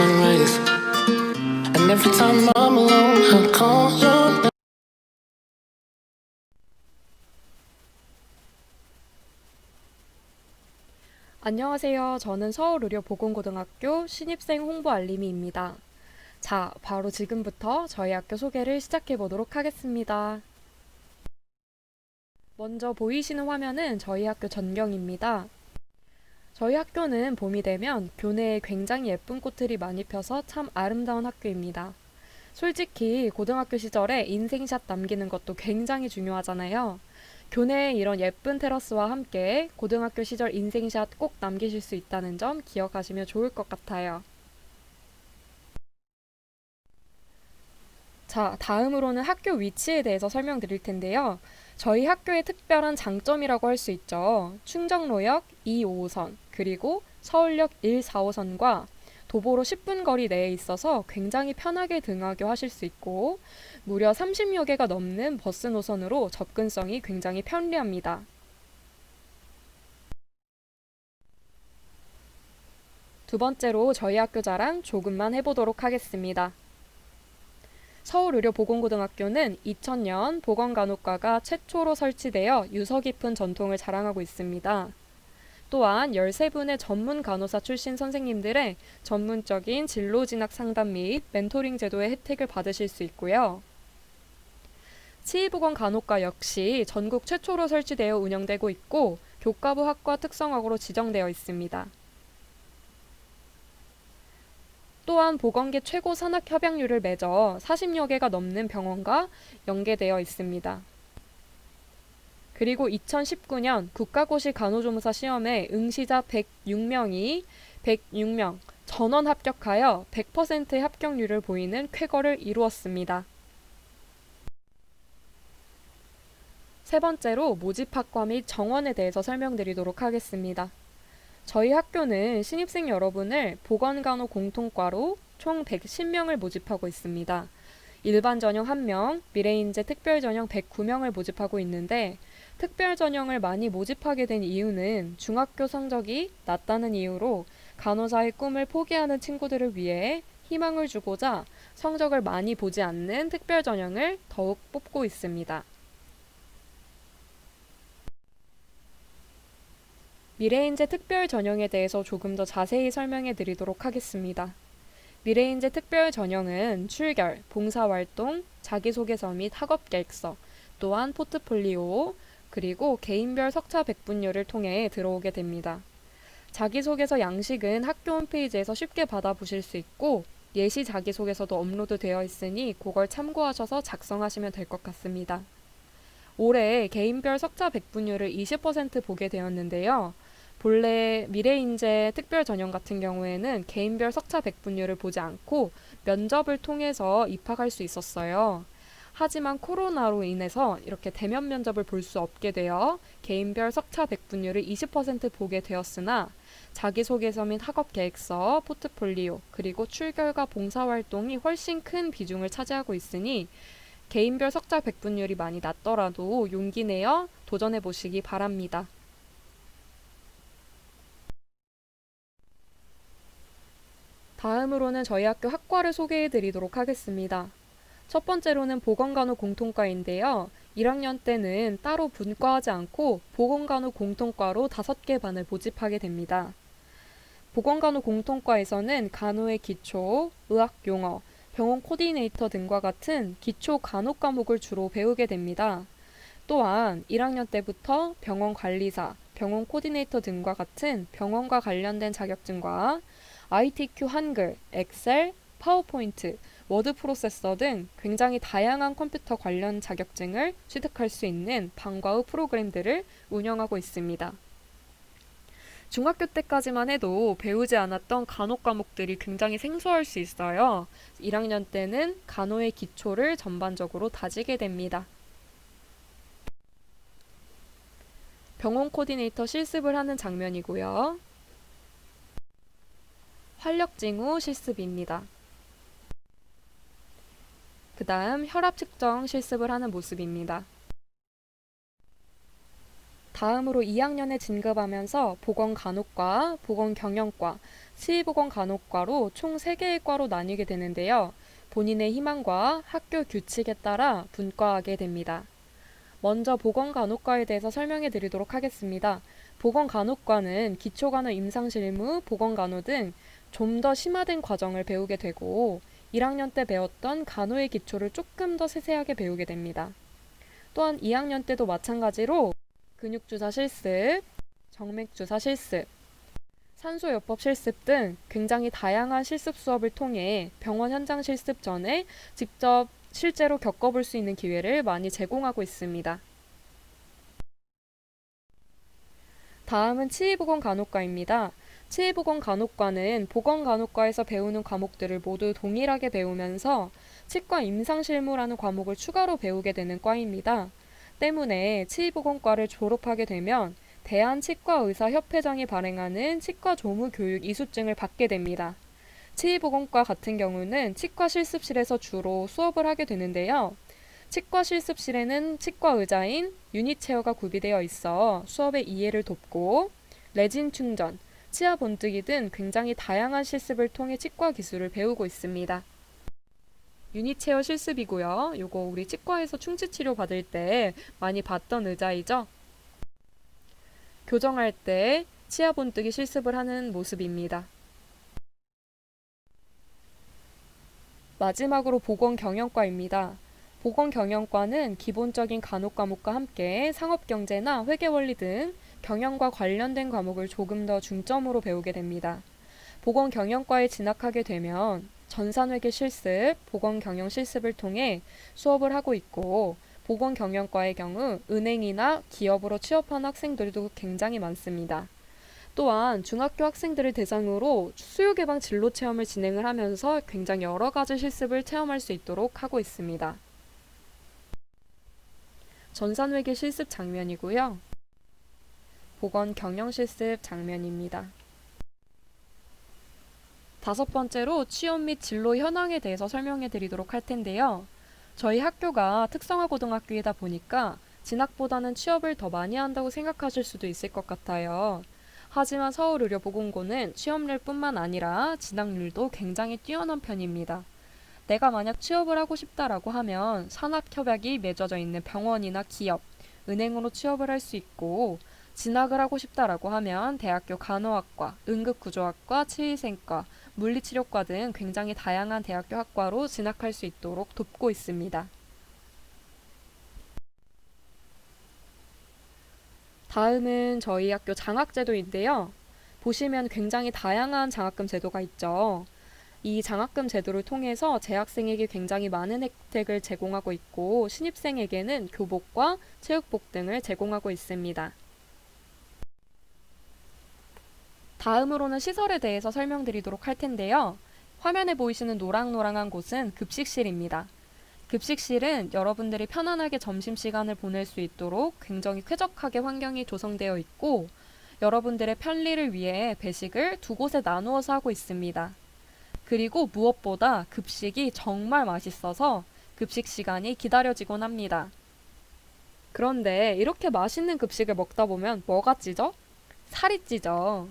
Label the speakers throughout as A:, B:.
A: sunrise. And every time I'm alone, I call your name.
B: 안녕하세요. 저는 서울의료보건고등학교 신입생 홍보 알림이입니다. 자, 바로 지금부터 저희 학교 소개를 시작해 보도록 하겠습니다. 먼저 보이시는 화면은 저희 학교 전경입니다. 저희 학교는 봄이 되면 교내에 굉장히 예쁜 꽃들이 많이 펴서 참 아름다운 학교입니다. 솔직히 고등학교 시절에 인생샷 남기는 것도 굉장히 중요하잖아요. 교내에 이런 예쁜 테라스와 함께 고등학교 시절 인생샷 꼭 남기실 수 있다는 점 기억하시면 좋을 것 같아요. 자, 다음으로는 학교 위치에 대해서 설명드릴 텐데요. 저희 학교의 특별한 장점이라고 할 수 있죠. 충정로역 2, 5호선, 그리고 서울역 1, 4호선과 도보로 10분 거리 내에 있어서 굉장히 편하게 등하교 하실 수 있고, 무려 30여 개가 넘는 버스 노선으로 접근성이 굉장히 편리합니다. 두 번째로 저희 학교 자랑 조금만 해보도록 하겠습니다. 서울의료보건고등학교는 2000년 보건간호과가 최초로 설치되어 유서 깊은 전통을 자랑하고 있습니다. 또한 13분의 전문 간호사 출신 선생님들의 전문적인 진로 진학 상담 및 멘토링 제도의 혜택을 받으실 수 있고요. 치의보건 간호과 역시 전국 최초로 설치되어 운영되고 있고 교과부 학과 특성학으로 지정되어 있습니다. 또한 보건계 최고 산학 협약률을 맺어 40여 개가 넘는 병원과 연계되어 있습니다. 그리고 2019년 국가고시 간호조무사 시험에 응시자 106명이 106명 전원 합격하여 100%의 합격률을 보이는 쾌거를 이루었습니다. 세 번째로 모집학과 및 정원에 대해서 설명드리도록 하겠습니다. 저희 학교는 신입생 여러분을 보건간호 공통과로 총 110명을 모집하고 있습니다. 일반 전형 1명, 미래인재 특별 전형 109명을 모집하고 있는데 특별 전형을 많이 모집하게 된 이유는 중학교 성적이 낮다는 이유로 간호사의 꿈을 포기하는 친구들을 위해 희망을 주고자 성적을 많이 보지 않는 특별 전형을 더욱 뽑고 있습니다. 미래인재 특별 전형에 대해서 조금 더 자세히 설명해 드리도록 하겠습니다. 미래인재 특별 전형은 출결, 봉사활동, 자기소개서 및 학업 계획서, 또한 포트폴리오, 그리고 개인별 석차 백분율을 통해 들어오게 됩니다. 자기소개서 양식은 학교 홈페이지에서 쉽게 받아보실 수 있고 예시 자기소개서도 업로드 되어 있으니 그걸 참고하셔서 작성하시면 될 것 같습니다. 올해 개인별 석차 백분율을 20% 보게 되었는데요. 본래 미래인재 특별 전형 같은 경우에는 개인별 석차 백분율을 보지 않고 면접을 통해서 입학할 수 있었어요. 하지만 코로나로 인해서 이렇게 대면 면접을 볼 수 없게 되어 개인별 석차 백분율을 20% 보게 되었으나 자기소개서 및 학업 계획서, 포트폴리오, 그리고 출결과 봉사활동이 훨씬 큰 비중을 차지하고 있으니 개인별 석차 백분율이 많이 낮더라도 용기 내어 도전해 보시기 바랍니다. 다음으로는 저희 학교 학과를 소개해 드리도록 하겠습니다. 첫 번째로는 보건간호 공통과인데요. 1학년 때는 따로 분과하지 않고 보건간호 공통과로 5개 반을 모집하게 됩니다. 보건간호 공통과에서는 간호의 기초, 의학 용어, 병원 코디네이터 등과 같은 기초 간호 과목을 주로 배우게 됩니다. 또한 1학년 때부터 병원 관리사, 병원 코디네이터 등과 같은 병원과 관련된 자격증과 ITQ 한글, 엑셀, 파워포인트, 워드 프로세서 등 굉장히 다양한 컴퓨터 관련 자격증을 취득할 수 있는 방과 후 프로그램들을 운영하고 있습니다. 중학교 때까지만 해도 배우지 않았던 간호 과목들이 굉장히 생소할 수 있어요. 1학년 때는 간호의 기초를 전반적으로 다지게 됩니다. 병원 코디네이터 실습을 하는 장면이고요. 활력 징후 실습입니다. 그 다음 혈압 측정 실습을 하는 모습입니다. 다음으로 2학년에 진급하면서 보건간호과, 보건경영과, 치의보건간호과로 총 3개의 과로 나뉘게 되는데요. 본인의 희망과 학교 규칙에 따라 분과하게 됩니다. 먼저 보건간호과에 대해서 설명해 드리도록 하겠습니다. 보건간호과는 기초간호 임상실무, 보건간호 등 좀 더 심화된 과정을 배우게 되고 1학년 때 배웠던 간호의 기초를 조금 더 세세하게 배우게 됩니다. 또한 2학년 때도 마찬가지로 근육주사 실습, 정맥주사 실습, 산소요법 실습 등 굉장히 다양한 실습 수업을 통해 병원 현장 실습 전에 직접 실제로 겪어볼 수 있는 기회를 많이 제공하고 있습니다. 다음은 치의보건 간호과입니다. 치의보건간호과는 보건간호과에서 배우는 과목들을 모두 동일하게 배우면서 치과 임상실무라는 과목을 추가로 배우게 되는 과입니다. 때문에 치의보건과를 졸업하게 되면 대한치과의사협회장이 발행하는 치과 조무 교육 이수증을 받게 됩니다. 치의보건과 같은 경우는 치과 실습실에서 주로 수업을 하게 되는데요. 치과 실습실에는 치과 의자인 유니체어가 구비되어 있어 수업의 이해를 돕고 레진 충전, 치아 본뜨기 등 굉장히 다양한 실습을 통해 치과 기술을 배우고 있습니다. 유니체어 실습이고요. 요거 우리 치과에서 충치 치료 받을 때 많이 봤던 의자이죠. 교정할 때 치아 본뜨기 실습을 하는 모습입니다. 마지막으로 보건 경영과입니다. 보건 경영과는 기본적인 간호 과목과 함께 상업 경제나 회계 원리 등 경영과 관련된 과목을 조금 더 중점으로 배우게 됩니다. 보건 경영과에 진학하게 되면 전산회계 실습, 보건 경영 실습을 통해 수업을 하고 있고 보건 경영과의 경우 은행이나 기업으로 취업한 학생들도 굉장히 많습니다. 또한 중학교 학생들을 대상으로 수요 개방 진로 체험을 진행을 하면서 굉장히 여러 가지 실습을 체험할 수 있도록 하고 있습니다. 전산회계 실습 장면이고요. 보건 경영 실습 장면입니다. 다섯 번째로 취업 및 진로 현황에 대해서 설명해 드리도록 할 텐데요. 저희 학교가 특성화 고등학교이다 보니까 진학보다는 취업을 더 많이 한다고 생각하실 수도 있을 것 같아요. 하지만 서울의료보건고는 취업률 뿐만 아니라 진학률도 굉장히 뛰어난 편입니다. 내가 만약 취업을 하고 싶다라고 하면 산학협약이 맺어져 있는 병원이나 기업, 은행으로 취업을 할 수 있고 진학을 하고 싶다라고 하면 대학교 간호학과, 응급구조학과, 치의생과, 물리치료과 등 굉장히 다양한 대학교 학과로 진학할 수 있도록 돕고 있습니다. 다음은 저희 학교 장학제도인데요. 보시면 굉장히 다양한 장학금 제도가 있죠. 이 장학금 제도를 통해서 재학생에게 굉장히 많은 혜택을 제공하고 있고 신입생에게는 교복과 체육복 등을 제공하고 있습니다. 다음으로는 시설에 대해서 설명드리도록 할 텐데요. 화면에 보이시는 노랑노랑한 곳은 급식실입니다. 급식실은 여러분들이 편안하게 점심시간을 보낼 수 있도록 굉장히 쾌적하게 환경이 조성되어 있고 여러분들의 편리를 위해 배식을 두 곳에 나누어서 하고 있습니다. 그리고 무엇보다 급식이 정말 맛있어서 급식 시간이 기다려지곤 합니다. 그런데 이렇게 맛있는 급식을 먹다 보면 뭐가 찌죠? 살이 찌죠.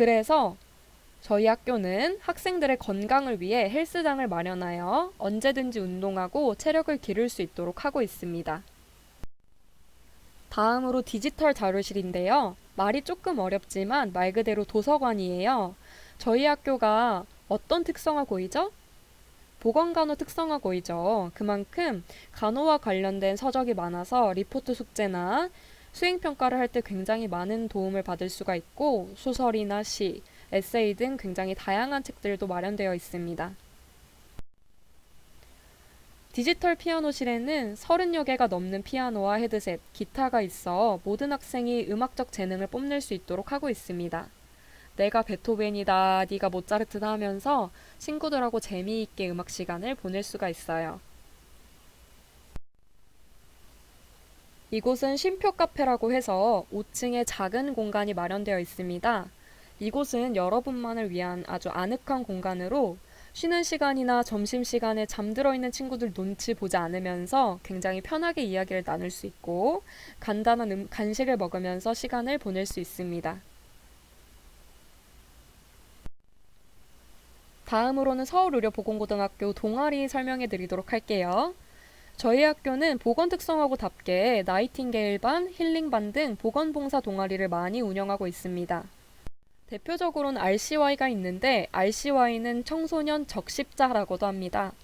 B: 그래서 저희 학교는 학생들의 건강을 위해 헬스장을 마련하여 언제든지 운동하고 체력을 기를 수 있도록 하고 있습니다. 다음으로 디지털 자료실인데요. 말이 조금 어렵지만 말 그대로 도서관이에요. 저희 학교가 어떤 특성화 고이죠? 보건간호 특성화 고이죠. 그만큼 간호와 관련된 서적이 많아서 리포트 숙제나 수행평가를 할 때 굉장히 많은 도움을 받을 수가 있고 소설이나 시, 에세이 등 굉장히 다양한 책들도 마련되어 있습니다. 디지털 피아노실에는 30여 개가 넘는 피아노와 헤드셋, 기타가 있어 모든 학생이 음악적 재능을 뽐낼 수 있도록 하고 있습니다. 내가 베토벤이다, 네가 모차르트다 하면서 친구들하고 재미있게 음악 시간을 보낼 수가 있어요. 이곳은 쉼표 카페라고 해서 5층에 작은 공간이 마련되어 있습니다. 이곳은 여러분만을 위한 아주 아늑한 공간으로 쉬는 시간이나 점심 시간에 잠들어 있는 친구들 눈치 보지 않으면서 굉장히 편하게 이야기를 나눌 수 있고 간단한 음, 간식을 먹으면서 시간을 보낼 수 있습니다. 다음으로는 서울의료보건고등학교 동아리 설명해 드리도록 할게요. 저희 학교는 보건 특성화고 답게 나이팅게일 반, 힐링 반 등 보건봉사 동아리를 많이 운영하고 있습니다. 대표적으로는 RCY가 있는데 RCY는 청소년 적십자라고도 합니다.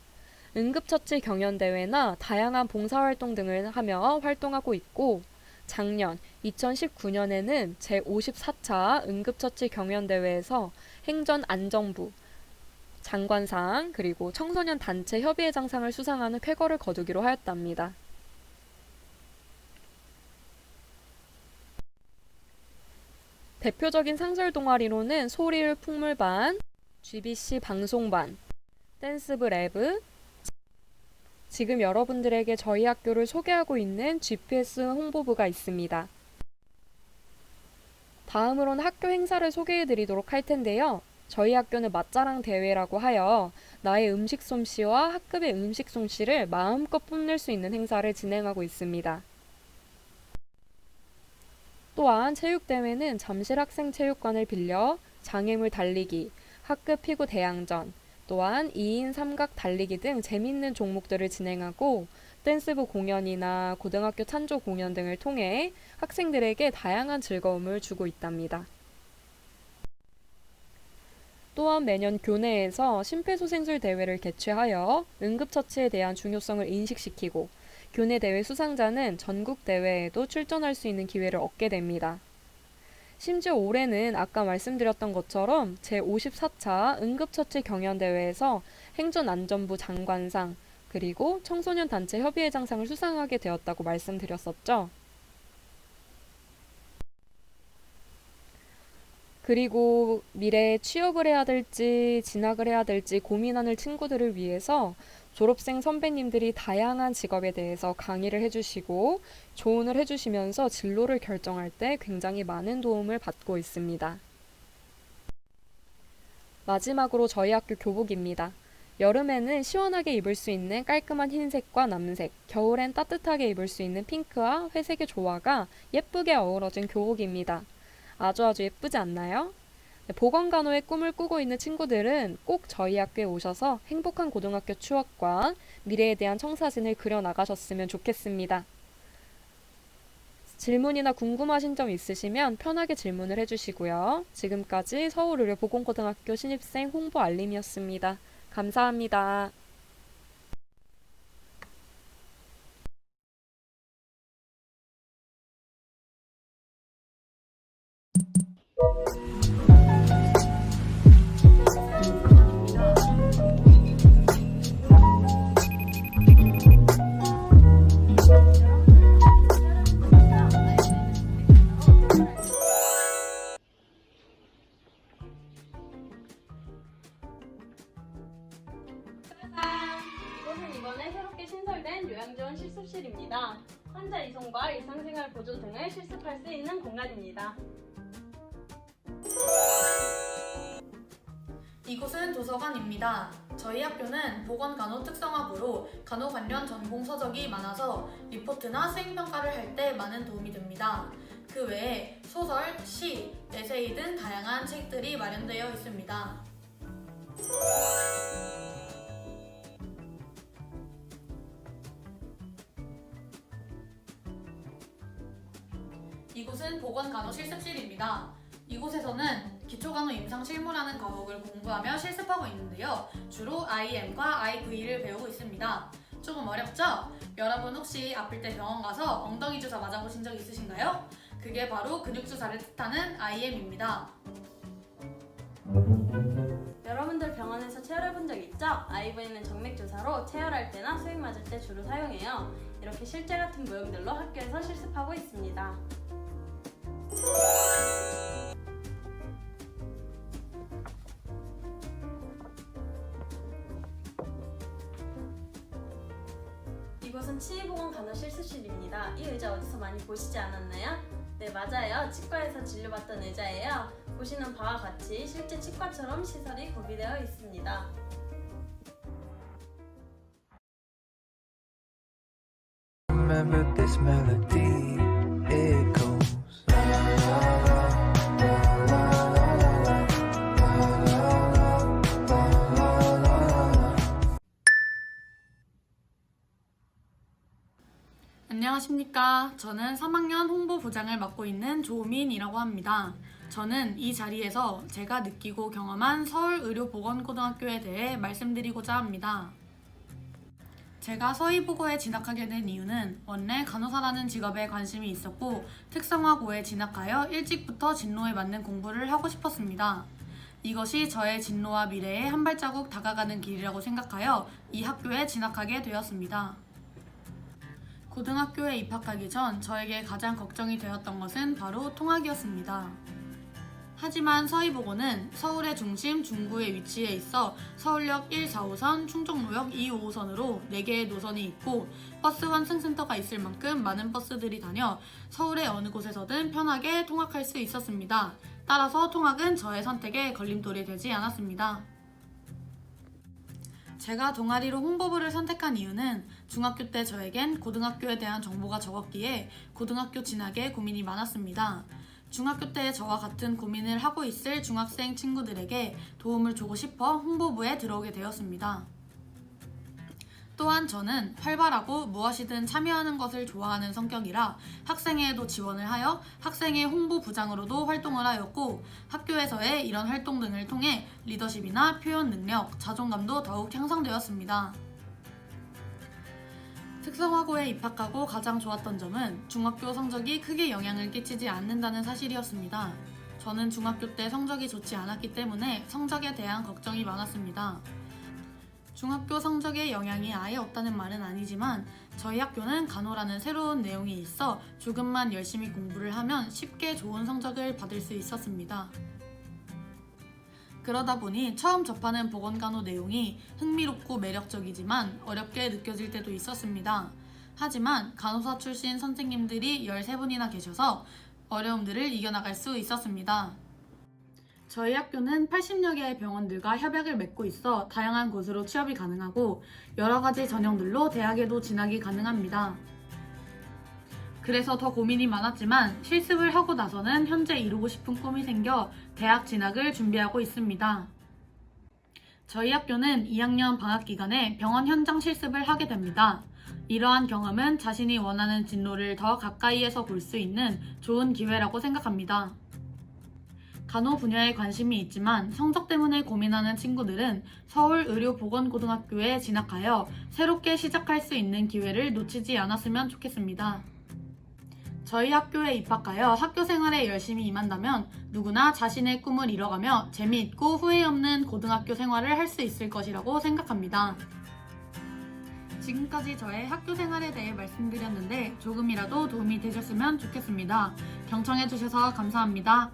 B: 응급처치 경연대회나 다양한 봉사활동 등을 하며 활동하고 있고 작년 2019년에는 제54차 응급처치 경연대회에서 행전안정부 장관상 그리고 청소년 단체 협의회장상을 수상하는 쾌거를 거두기로 하였답니다. 대표적인 상설 동아리로는 소리를 풍물반, GBC 방송반, 댄스브 랩브, 지금 여러분들에게 저희 학교를 소개하고 있는 GPS 홍보부가 있습니다. 다음으로는 학교 행사를 소개해 드리도록 할 텐데요. 저희 학교는 맛자랑 대회라고 하여 나의 음식 솜씨와 학급의 음식 솜씨를 마음껏 뽐낼 수 있는 행사를 진행하고 있습니다. 또한 체육대회는 잠실 학생 체육관을 빌려 장애물 달리기, 학급 피구 대항전, 또한 2인 삼각 달리기 등 재밌는 종목들을 진행하고 댄스부 공연이나 고등학교 찬조 공연 등을 통해 학생들에게 다양한 즐거움을 주고 있답니다. 또한 매년 교내에서 심폐소생술 대회를 개최하여 응급처치에 대한 중요성을 인식시키고 교내 대회 수상자는 전국 대회에도 출전할 수 있는 기회를 얻게 됩니다. 심지어 올해는 아까 말씀드렸던 것처럼 제54차 응급처치 경연대회에서 행전안전부 장관상 그리고 청소년 단체 협의회장상을 수상하게 되었다고 말씀드렸었죠. 그리고 미래에 취업을 해야 될지 진학을 해야 될지 고민하는 친구들을 위해서 졸업생 선배님들이 다양한 직업에 대해서 강의를 해주시고 조언을 해주시면서 진로를 결정할 때 굉장히 많은 도움을 받고 있습니다. 마지막으로 저희 학교 교복입니다. 여름에는 시원하게 입을 수 있는 깔끔한 흰색과 남색, 겨울엔 따뜻하게 입을 수 있는 핑크와 회색의 조화가 예쁘게 어우러진 교복입니다. 아주 아주 예쁘지 않나요? 네, 보건 간호의 꿈을 꾸고 있는 친구들은 꼭 저희 학교에 오셔서 행복한 고등학교 추억과 미래에 대한 청사진을 그려 나가셨으면 좋겠습니다. 질문이나 궁금하신 점 있으시면 편하게 질문을 해주시고요. 지금까지 서울의료보건고등학교 신입생 홍보 알림이었습니다. 감사합니다.
C: 전공 서적이 많아서 리포트나 수행평가를 할 때 많은 도움이 됩니다. 그 외에 소설, 시, 에세이 등 다양한 책들이 마련되어 있습니다. 이곳은 보건간호 실습실입니다. 이곳에서는 기초간호 임상 실무라는 과목을 공부하며 실습하고 있는데요. 주로 IM과 IV를 배우고 있습니다. 조금 어렵죠? 여러분 혹시 아플 때 병원 가서 엉덩이 주사 맞아보신 적 있으신가요? 그게 바로 근육 주사를 뜻하는 IM입니다.
D: 여러분들 병원에서 체열해 본 적 있죠? IV는 정맥 주사로 체열할 때나 수액 맞을 때 주로 사용해요. 이렇게 실제 같은 모형들로 학교에서 실습하고 있습니다. 실습실입니다. 이 의자 어디서 많이 보시지 않았나요? 네, 맞아요. 치과에서 진료받던 의자예요. 보시는 바와 같이 실제 치과처럼 시설이 구비되어 있습니다.
C: 안녕하십니까. 저는 3학년 홍보부장을 맡고 있는 조민이라고 합니다. 저는 이 자리에서 제가 느끼고 경험한 서울의료보건고등학교에 대해 말씀드리고자 합니다. 제가 서희보고에 진학하게 된 이유는 원래 간호사라는 직업에 관심이 있었고 특성화고에 진학하여 일찍부터 진로에 맞는 공부를 하고 싶었습니다. 이것이 저의 진로와 미래에 한 발자국 다가가는 길이라고 생각하여 이 학교에 진학하게 되었습니다. 고등학교에 입학하기 전 저에게 가장 걱정이 되었던 것은 바로 통학이었습니다. 하지만 서희보고는 서울의 중심 중구에 위치해 있어 서울역 1, 4호선, 충정로역 2, 5호선으로 4개의 노선이 있고 버스 환승센터가 있을 만큼 많은 버스들이 다녀 서울의 어느 곳에서든 편하게 통학할 수 있었습니다. 따라서 통학은 저의 선택에 걸림돌이 되지 않았습니다. 제가 동아리로 홍보부를 선택한 이유는 중학교 때 저에겐 고등학교에 대한 정보가 적었기에 고등학교 진학에 고민이 많았습니다. 중학교 때 저와 같은 고민을 하고 있을 중학생 친구들에게 도움을 주고 싶어 홍보부에 들어오게 되었습니다. 또한 저는 활발하고 무엇이든 참여하는 것을 좋아하는 성격이라 학생회에도 지원을 하여 학생회 홍보부장으로도 활동을 하였고 학교에서의 이런 활동 등을 통해 리더십이나 표현 능력, 자존감도 더욱 향상되었습니다. 특성화고에 입학하고 가장 좋았던 점은 중학교 성적이 크게 영향을 끼치지 않는다는 사실이었습니다. 저는 중학교 때 성적이 좋지 않았기 때문에 성적에 대한 걱정이 많았습니다. 중학교 성적에 영향이 아예 없다는 말은 아니지만 저희 학교는 간호라는 새로운 내용이 있어 조금만 열심히 공부를 하면 쉽게 좋은 성적을 받을 수 있었습니다. 그러다 보니 처음 접하는 보건간호 내용이 흥미롭고 매력적이지만 어렵게 느껴질 때도 있었습니다. 하지만 간호사 출신 선생님들이 13분이나 계셔서 어려움들을 이겨나갈 수 있었습니다. 저희 학교는 80여 개의 병원들과 협약을 맺고 있어 다양한 곳으로 취업이 가능하고 여러 가지 전형들로 대학에도 진학이 가능합니다. 그래서 더 고민이 많았지만 실습을 하고 나서는 현재 이루고 싶은 꿈이 생겨 대학 진학을 준비하고 있습니다. 저희 학교는 2학년 방학 기간에 병원 현장 실습을 하게 됩니다. 이러한 경험은 자신이 원하는 진로를 더 가까이에서 볼 수 있는 좋은 기회라고 생각합니다. 간호 분야에 관심이 있지만 성적 때문에 고민하는 친구들은 서울의료보건고등학교에 진학하여 새롭게 시작할 수 있는 기회를 놓치지 않았으면 좋겠습니다. 저희 학교에 입학하여 학교 생활에 열심히 임한다면 누구나 자신의 꿈을 이뤄가며 재미있고 후회 없는 고등학교 생활을 할 수 있을 것이라고 생각합니다. 지금까지 저의 학교 생활에 대해 말씀드렸는데 조금이라도 도움이 되셨으면 좋겠습니다. 경청해주셔서 감사합니다.